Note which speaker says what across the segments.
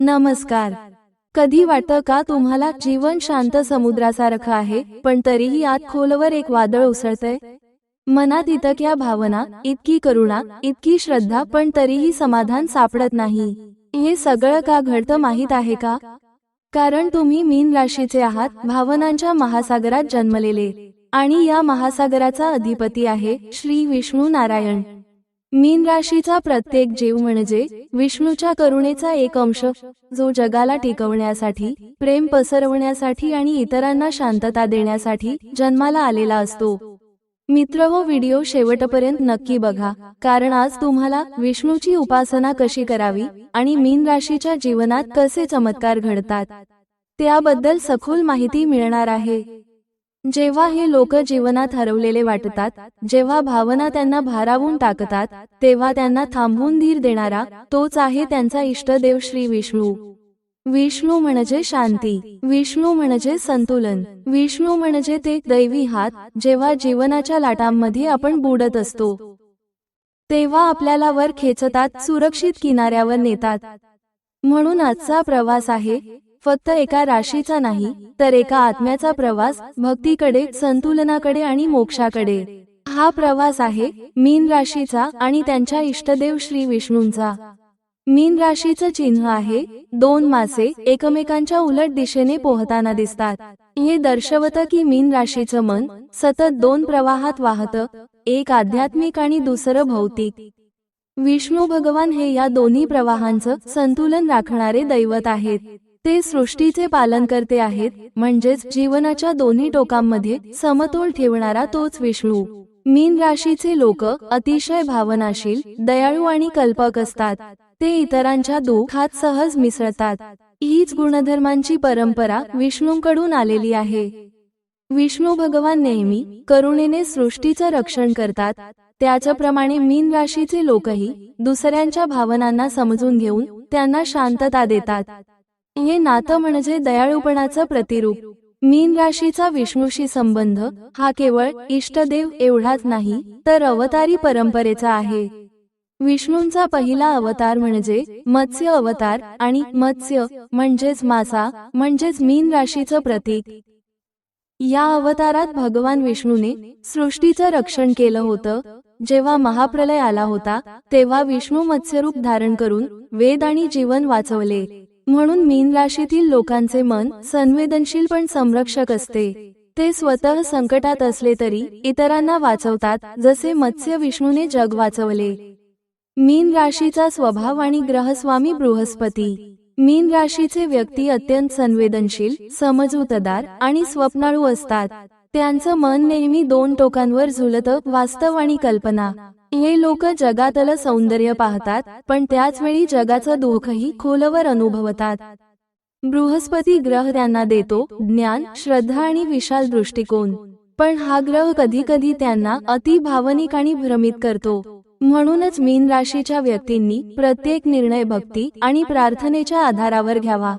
Speaker 1: नमस्कार. कधी वाटतं का तुम्हाला जीवन शांत समुद्रासारखं आहे पण तरीही आत खोलवर एक वादळ उसळतंय? मनात इतक्या भावना इतकी करुणा इतकी श्रद्धा पण तरीही समाधान सापडत नाही. हे सगळं का घडतं माहीत आहे का? कारण तुम्ही मीन राशीचे आहात भावनांच्या महासागरात जन्मलेले. आणि या महासागराचा अधिपती आहे श्री विष्णू नारायण मीन राशीचा प्रत्येक जीव म्हणजे विष्णूच्या करुणेचा एक अंश जो जगाला टिकवण्यासाठी प्रेम पसरवण्यासाठी आणि इतरांना शांतता देण्यासाठी जन्माला आलेला असतो. मित्र हो व्हिडिओ शेवटपर्यंत नक्की बघा कारण आज तुम्हाला विष्णूची उपासना कशी करावी आणि मीन राशीच्या जीवनात कसे चमत्कार घडतात त्याबद्दल सखोल माहिती मिळणार आहे. जेव्हा हे लोक जीवनात हरवलेले वाटतात जेव्हा भावना त्यांना भारावून टाकतात तेव्हा त्यांना थांबवून धीर देणारा तोच आहे त्यांचा इष्टदेव श्री विष्णू. विष्णू म्हणजे शांती विष्णू म्हणजे संतुलन विष्णू म्हणजे ते दैवी हात जेव्हा जीवनाच्या लाटांमध्ये आपण बुडत असतो. तेव्हा आपल्याला वर खेचतात सुरक्षित किनाऱ्यावर नेतात. म्हणून आजचा प्रवास आहे फक्त एका राशीचा नाही तर एका आत्म्याचा प्रवास भक्तीकडे संतुलनाकडे आणि मोक्षाकडे. हा प्रवास आहे मीन राशीचा आणि त्यांच्या इष्टदेव श्री विष्णूंचा. मीन राशीचं चिन्ह आहे दोन मासे एकमेकांच्या उलट दिशेने पोहताना दिसतात. हे दर्शवतं की मीन राशीचं मन सतत दोन प्रवाहात वाहतं एक आध्यात्मिक आणि दुसरं भौतिक. विष्णू भगवान हे या दोन्ही प्रवाहांचं संतुलन राखणारे दैवत आहेत. ते सृष्टीचे पालन करते आहेत म्हणजेच जीवनाच्या दोन्ही टोकांमध्ये समतोल ठेवणारा तोच विष्णू. मीन राशीचे लोक अतिशय भावनाशील दयाळू आणि कल्पक असतात. ते इतरांच्या दुःखात सहज मिसळतात. हीच गुणधर्मांची परंपरा विष्णूंकडून आलेली आहे. विष्णू भगवान नेहमी करुणेने सृष्टीचं रक्षण करतात. त्याच्याप्रमाणे मीन राशीचे लोकही दुसऱ्यांच्या भावनांना समजून घेऊन त्यांना शांतता देतात. हे नातं म्हणजे दयाळूपणाचं प्रतिरूप. मीन राशीचा विष्णूशी संबंध हा केवळ इष्टदेव एवढाच नाही तर अवतारी परंपरेचा आहे. विष्णूंचा पहिला अवतार म्हणजे मत्स्य अवतार आणि मत्स्य म्हणजेच मासा म्हणजेच मीन राशीचं प्रतीक. या अवतारात भगवान विष्णूने सृष्टीचं रक्षण केलं होतं. जेव्हा महाप्रलय आला होता तेव्हा विष्णू मत्स्यरूप धारण करून वेद आणि जीवन वाचवले. म्हणून मीन राशीतील लोकांचे मन संवेदनशील पण संरक्षक असते. ते स्वतः संकटात असले तरी इतरांना वाचवतात जसे मत्स्य विष्णूने जग वाचवले. मीन राशीचा स्वभाव आणि ग्रहस्वामी बृहस्पती. मीन राशीचे व्यक्ती अत्यंत संवेदनशील समजूतदार आणि स्वप्नाळू असतात. त्यांचं मन नेहमी दोन टोकांवर झुलतं वास्तव आणि कल्पना. हे लोक जगातलं सौंदर्य पाहतात पण त्याच वेळी जगाचं दुःखही खोलवर अनुभवतात. बृहस्पती ग्रह त्यांना देतो ज्ञान श्रद्धा आणि विशाल दृष्टिकोन. पण हा ग्रह कधी कधी त्यांना अति भावनिक आणि भ्रमित करतो. म्हणूनच मीन राशीच्या व्यक्तींनी प्रत्येक निर्णय भक्ती आणि प्रार्थनेच्या आधारावर घ्यावा.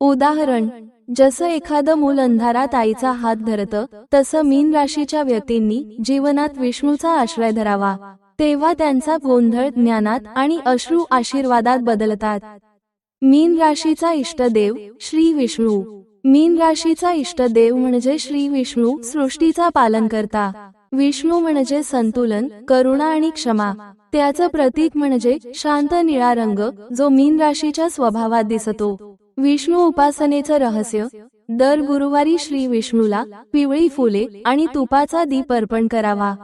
Speaker 1: उदाहरण जसं एखादं मूल अंधारात आईचा हात धरतं तसं मीन राशीच्या व्यक्तींनी जीवनात विष्णूचा आश्रय धरावा. तेव्हा त्यांचा गोंधळ ज्ञानात आणि अश्रू आशीर्वादात बदलतात. मीन राशीचा इष्टदेव श्री विष्णू. मीन राशीचा इष्टदेव म्हणजे श्री विष्णू सृष्टीचा पालन करता. विष्णू म्हणजे संतुलन करुणा आणि क्षमा. त्याचं प्रतीक म्हणजे शांत निळा रंग जो मीन राशीच्या स्वभावात दिसतो. विष्णू उपासनेचं रहस्य दर गुरुवारी श्री विष्णूला पिवळी फुले आणि तुपाचा दीप अर्पण करावा.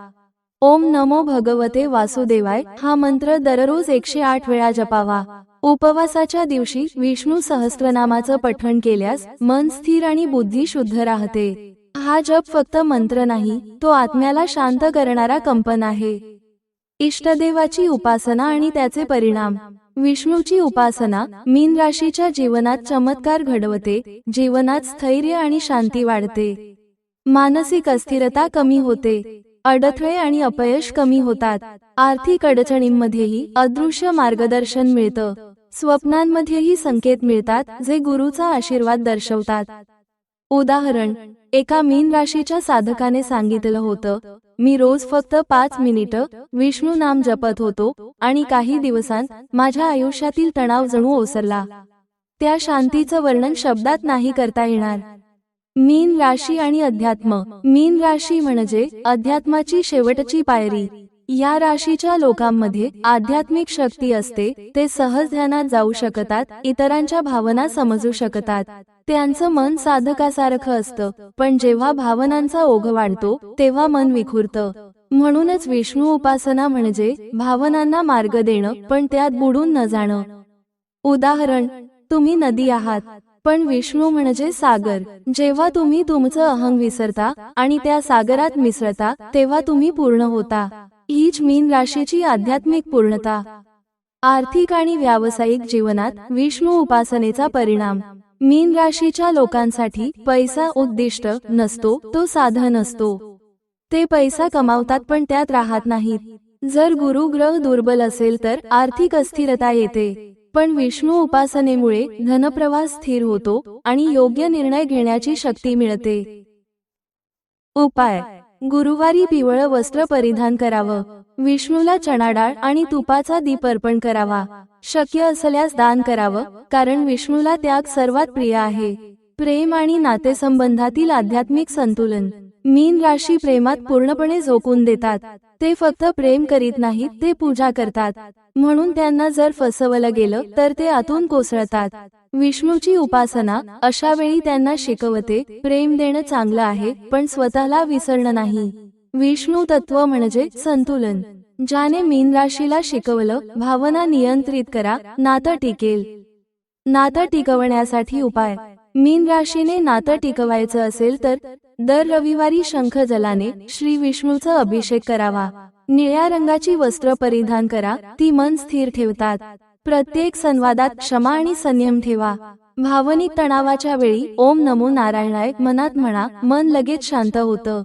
Speaker 1: ओम नमो भगवते वासुदेवाय हा मंत्र दररोज एकशे आठ वेळा जपावा. उपवासाच्या दिवशी विष्णू सहस्त्रनामाचं पठण केल्यास मन स्थिर आणि बुद्धी शुद्ध राहते. हा जप फक्त मंत्र नाही तो आत्म्याला शांत करणारा कंपन आहे. इष्टदेवाची उपासना आणि त्याचे परिणाम. विष्णूची उपासना मीन राशीच्या जीवनात चमत्कार घडवते जीवनात स्थैर्य आणि शांती वाढते. मानसिक अस्थिरता कमी होते अडथळे आणि अपयश कमी होतात. आर्थिक अडचणींमध्येही अदृश्य मार्गदर्शन मिळतं. स्वप्नांमध्येही संकेत मिळतात जे गुरुचा आशीर्वाद दर्शवतात. उदाहरण एका मीन राशीच्या साधकाने सांगितलं होतं मी रोज फक्त पाच मिनिटं विष्णू नाम जपत होतो आणि काही दिवसांत माझ्या आयुष्यातील तणाव जणू ओसरला. त्या शांतीचं वर्णन शब्दात नाही करता येणार. मीन राशी आणि अध्यात्म मीन राशी म्हणजे अध्यात्माची शेवटची पायरी. या राशीच्या लोकांमध्ये आध्यात्मिक शक्ती असते ते सहज ध्यानात जाऊ शकतात इतरांच्या भावना समजू शकतात. त्यांचं मन साधकासारखं असतं पण जेव्हा भावनांचा ओघ वाढतो तेव्हा मन विखुरतं. म्हणूनच विष्णू उपासना म्हणजे भावनांना मार्ग देणं पण त्यात बुडून न जाणं. उदाहरण तुम्ही नदी आहात पण विष्णू म्हणजे सागर. जेव्हा तुम्ही तुमचं अहंग विसरता आणि त्या सागरात मिसळता तेव्हा तुम्ही पूर्ण होता. हीच मीन राशीची आध्यात्मिक पूर्णता. आर्थिक आणि व्यावसायिक जीवनात विष्णू उपासनेचा परिणाम. मीन राशीच्या लोकांसाठी पैसा उद्दिष्ट नसतो तो साधन असतो. ते पैसा कमावतात पण त्यात राहत नाहीत. जर गुरु ग्रह दुर्बल असेल तर आर्थिक अस्थिरता येते. पण विष्णू उपासनेमुळे धनप्रवाह स्थिर होतो आणि योग्य निर्णय घेण्याची शक्ती मिळते. उपाय. गुरुवारी पिवळं वस्त्र परिधान करावं. विष्णूला चणा डाळ आणि तुपाचा दीप अर्पण करावा. शक्य असल्यास दान करावं कारण विष्णूला त्याग सर्वात प्रिय आहे. प्रेम आणि नातेसंबंधातील आध्यात्मिक संतुलन. मीन राशी प्रेमात पूर्णपणे झोकून देतात. ते फक्त प्रेम करीत नाहीत ते पूजा करतात. म्हणून त्यांना जर फसवलं गेलं तर ते आतून कोसळतात. विष्णूची उपासना अशा वेळी त्यांना शिकवते प्रेम देणं चांगलं आहे पण स्वतःला विसरणं नाही. विष्णू तत्व म्हणजे संतुलन. ज्याने मीन राशीला शिकवलं भावना नियंत्रित करा नातं टिकेल. नातं टिकवण्यासाठी उपाय. मीन राशीने नातं टिकवायचं असेल तर दर रविवारी शंख जलाने श्री विष्णूचा अभिषेक करावा. निळ्या रंगाची वस्त्र परिधान करा. ती मन स्थिर ठेवतात. प्रत्येक संवादात क्षमा आणि संयम ठेवा. भावनिक तणावाच्या वेळी ओम नमो नारायणाय मनात म्हणा मन लगेच शांत होतं.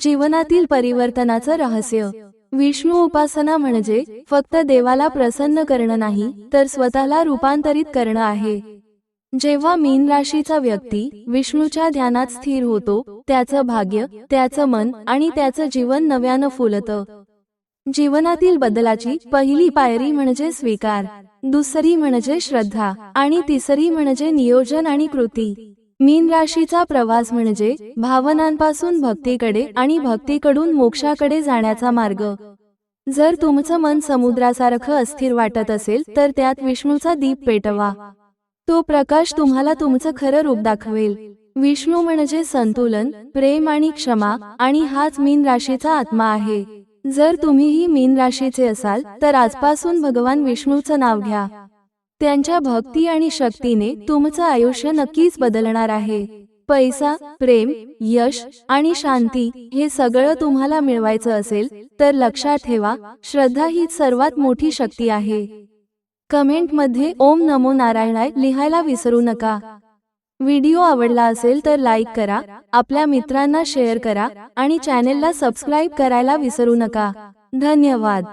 Speaker 1: जीवनातील परिवर्तनाचं रहस्य. विष्णू उपासना म्हणजे फक्त देवाला प्रसन्न करणं नाही तर स्वतःला रूपांतरित करणं आहे. जेव्हा मीन राशीचा व्यक्ती विष्णूच्या ध्यानात स्थिर होतो त्याचं भाग्य त्याचं मन आणि त्याचं जीवन नव्यानं फुलतं. जीवनातील बदलाची पहिली पायरी म्हणजे स्वीकार दुसरी म्हणजे श्रद्धा आणि तिसरी म्हणजे नियोजन आणि कृती. मीन राशीचा प्रवास म्हणजे भावनांपासून भक्तीकडे आणि भक्तीकडून मोक्षाकडे जाण्याचा मार्ग. जर तुमचं मन समुद्रासारखं अस्थिर वाटत असेल तर त्यात विष्णूचा दीप पेटवा. तो प्रकाश तुम्हाला तुमचं खरं रूप दाखवेल. विष्णू म्हणजे संतुलन प्रेम आणि क्षमा आणि हाच मीन राशीचा आत्मा आहे. जर तुम्हीही मीन राशीचे असाल तर आजपासून भगवान विष्णूचं नाव घ्या. त्यांच्या भक्ती आणि शक्तीने तुमचं आयुष्य नक्कीच बदलणार आहे. पैसा प्रेम यश आणि शांती हे सगळं तुम्हाला मिळवायचं असेल तर लक्षात ठेवा श्रद्धा ही सर्वात मोठी शक्ती आहे. कमेंटमध्ये ओम नमो नारायणाय लिहायला विसरू नका. व्हिडिओ आवडला असेल तर लाईक करा आपल्या मित्रांना शेअर करा आणि चॅनेलला सबस्क्राईब करायला विसरू नका. धन्यवाद.